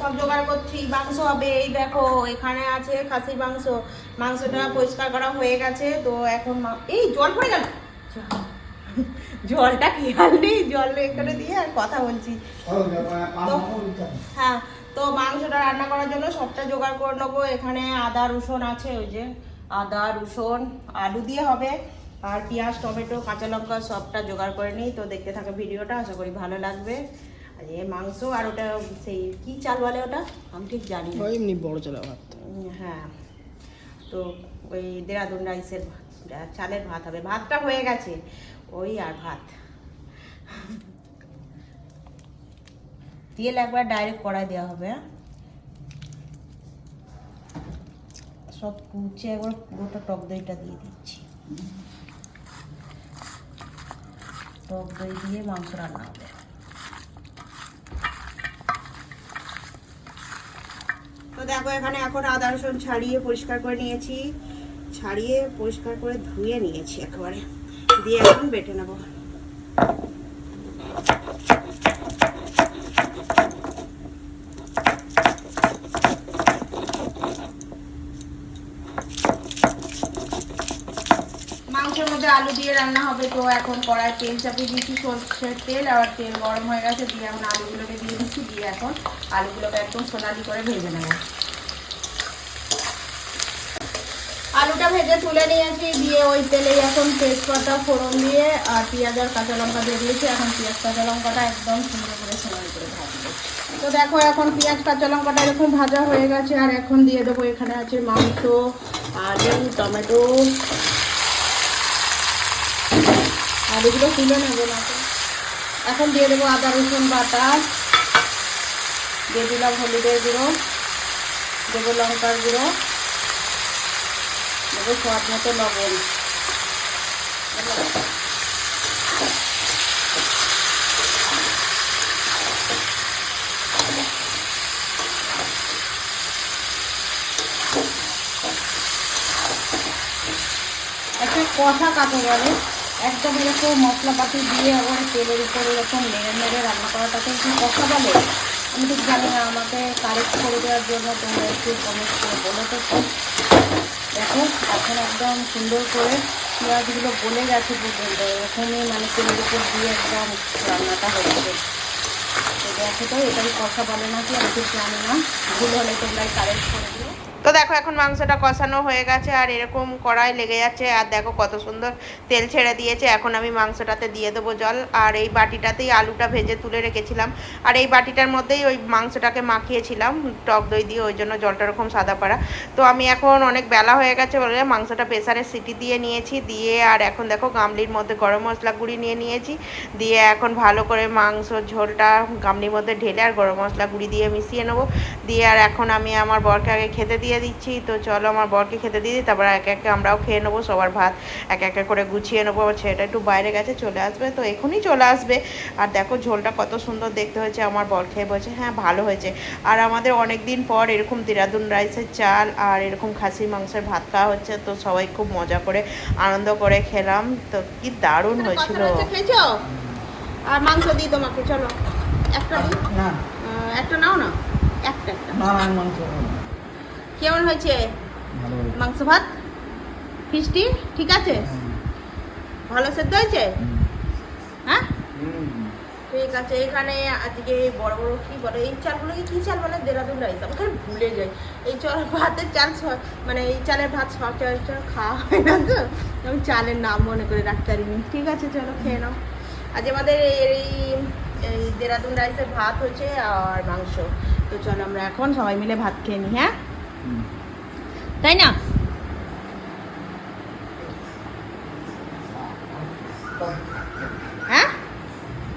সব জোগাড় করছি মাংস হবে এই দেখো এখানে আছে খাসির মাংস। মাংসটা পরিষ্কার করা হয়ে গেছে তো এখন এই জল পড়ে গেল? জলটা খেয়াল নেই জল এখানে দিয়ে আর কথা বলছি। হ্যাঁ তো মাংসটা রান্না করার জন্য সবটা জোগাড় করে নেব। এখানে আদা রসুন আছে ওই যে আদা রসুন আলু দিয়ে হবে। আর পেঁয়াজ টমেটো কাঁচা লঙ্কা সবটা জোগাড় করে নিই। তো দেখতে থাকে ভিডিওটা আশা করি ভালো লাগবে। আর এই মাংস আর ওটা সেই কি চাল বলে ওটা? আমি ঠিক জানি না। এমনি বড় চলে ভাত। হ্যাঁ। তো ওই দেরাদুন রাইসের ভাত, চালের ভাত হবে। ভাতটা হয়ে গেছে। ওই আর ভাত। তেল একবার ডাইরেক্ট কড়াই দেওয়া হবে হ্যাঁ? সব কুচে একবার পুরোটা টক দইটা দিয়ে দিচ্ছি। টক দই দিয়ে মাংস রান্না হবে। দেখো, এখানে এখন আদা, রসুন ছাড়িয়ে পরিষ্কার করে নিয়েছি। ছাড়িয়ে পরিষ্কার করে ধুয়ে নিয়েছি একেবারে। দিয়ে এখন বেটে নেব মাংসের মধ্যে আলু দিয়ে রান্না হবে, তো এখন কড়াই তেল চাপিয়ে দিয়েছি, সর্ষের তেল, আর তেল গরম হয়ে গেছে, দিয়ে এখন আলুগুলোকে দিয়ে দিচ্ছি, দিয়ে এখন আলুগুলোকে একদম সোনালি করে ভেজে নেব। আলুটা ভেজে তুলে নিয়েছি, দিয়ে ওই তেলেই এখন তেজপাতা, ফোড়ন দিয়ে, আর পেঁয়াজ আর কাঁচা লঙ্কা দিয়ে দিয়েছি, এখন পেঁয়াজ, কাঁচা লঙ্কাটা একদম সুন্দর করে সোনালি করে তো দেখো এখন পেঁয়াজ, কাঁচা লঙ্কাটা এরকম ভাজা হয়ে গেছে, আর এখন দিয়ে দেবো, এখানে আছে মাংস, আলু, টমেটো আলুগুলো তুলে নেব না। এখন দিয়ে দেবো আদা, রসুন বাটা, দিয়ে দিলাম হলুদের গুঁড়ো, দেবো লঙ্কার গুঁড়ো, দেবো স্বাদ মতো লবণ একটা কষা কাকে বলে একদম এরকম মশলাপাতি দিয়ে আবার তেলের উপর এরকম নেড়ে নেড়ে রান্না করাটাকে একটু কথা বলে? আমি ঠিক জানি না, আমাকে কারেক্ট করে দেওয়ার জন্য তোমরা একটু কমেন্ট করে বলো তো দেখো, এখন একদম সুন্দর করে পেঁয়াজগুলো গলে গেছে পর্যন্ত। এরকমই মানে তেলের উপর দিয়ে একদম রান্নাটা হচ্ছে। তো দেখো তো, এটাই কথা বলে নাকি? আমি ঠিক জানি না। ভুল হলে তোমরাই কারেক্ট করে দিও। তো দেখো এখন মাংসটা কষানো হয়ে গেছে আর এরকম কড়াই লেগে যাচ্ছে। আর দেখো কত সুন্দর তেল ছেড়ে দিয়েছে। এখন আমি মাংসটাতে দিয়ে দেবো জল। আর এই বাটিটাতেই আলুটা ভেজে তুলে রেখেছিলাম। আর এই বাটিটার মধ্যেই ওই মাংসটাকে মাখিয়েছিলাম টক দই দিয়ে, ওই জন্য জলটা এরকম সাদা পাড়া। তো আমি এখন অনেক বেলা হয়ে গেছে বলে মাংসটা প্রেসারে সিটি দিয়ে নিয়েছি। দিয়ে আর এখন দেখো গামলির মধ্যে গরম মশলা গুঁড়ি নিয়ে নিয়েছি। দিয়ে এখন ভালো করে মাংস ঝোলটা গামলির মধ্যে ঢেলে আর গরম মশলা গুঁড়ি দিয়ে মিশিয়ে নেব। দিয়ে আর এখন আমি আমার বরকে আগে খেতে দিয়ে দিচ্ছি। তো চলো আমার বরকে খেতে দিয়ে দিই তারপর একে একে আমরাও খেয়ে নেব সবার ভাত এক একে করে গুছিয়ে নেব আমার ছেলেটা একটু বাইরে গেছে চলে আসবে তো এখনই চলে আসবে। আর দেখো ঝোলটা কত সুন্দর দেখতে হয়েছে আমার বর খেয়ে বলছে হ্যাঁ ভালো হয়েছে। আর আমাদের অনেক দিন পর এরকম দিরাদুন রাইসের চাল আর এরকম খাসির মাংসের ভাত খাওয়া হচ্ছে তো সবাই খুব মজা করে আনন্দ করে খেলাম তো কি দারুণ হয়েছিল। আর মাংস দিই তোমাকে চলো একটা দিই। একটা নাও না? একটা একটা। না মাংস কেমন হয়েছে? মাংস ভাত? ফিস্টি ঠিক আছে? ভালো সেদ্ধ হয়েছে? হ্যাঁ? ঠিক আছে এখানে আজকে বড় বড় কি বলে এই চালগুলোকে কি চাল বলে? দেরাদুন রাইস। আমি খালি ভুলে যাই। এই চাল ভাতের চাল মানে এই চালের ভাত সব সচরাচর খাওয়া হয় না তো। আমি চালের নাম মনে করে রাখতে পারিনি। ঠিক আছে চলো খেয়ে নাও। আজ আমাদের এই এই দেরাদুন রাইসের ভাত হচ্ছে আর মাংস। তো চলো আমরা এখন সবাই মিলে ভাত খেয়ে নিই হ্যাঁ? তাই না?